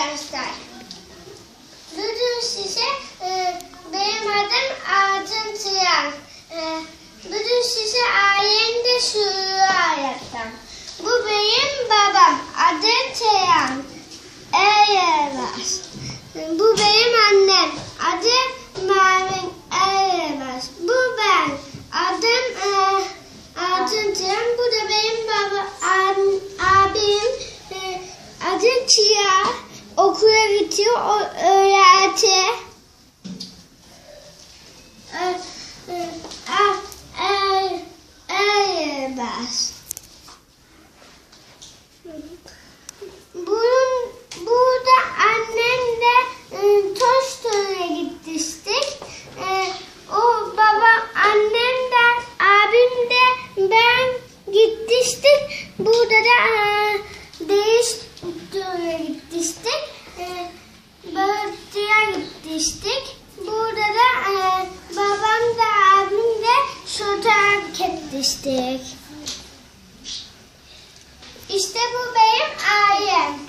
arkadaşlar. Bugün size e, benim adım Adın Tıyan. E, bugün size ailemde şuuru anlatacağım. Bu benim babam adı Tıyan. Eylemez. Bu benim annem adı Mervin Eylemez. Bu ben adım e, Adın Tıyan. Bu da benim baba ab- abim e, adı Tia. Gidiyor. O öğreti. E, e, e- Eylemez. Bunun, burada annemle e, Tostoy'a gitmiştik. E, o baba, annem de, abim de, ben gitmiştik. Burada da e, Değiştoy'a gitmiştik. Ee, e, balıkçıya gitmiştik. Burada da e, babam da abim de şoter etmiştik. İşte bu benim ailem.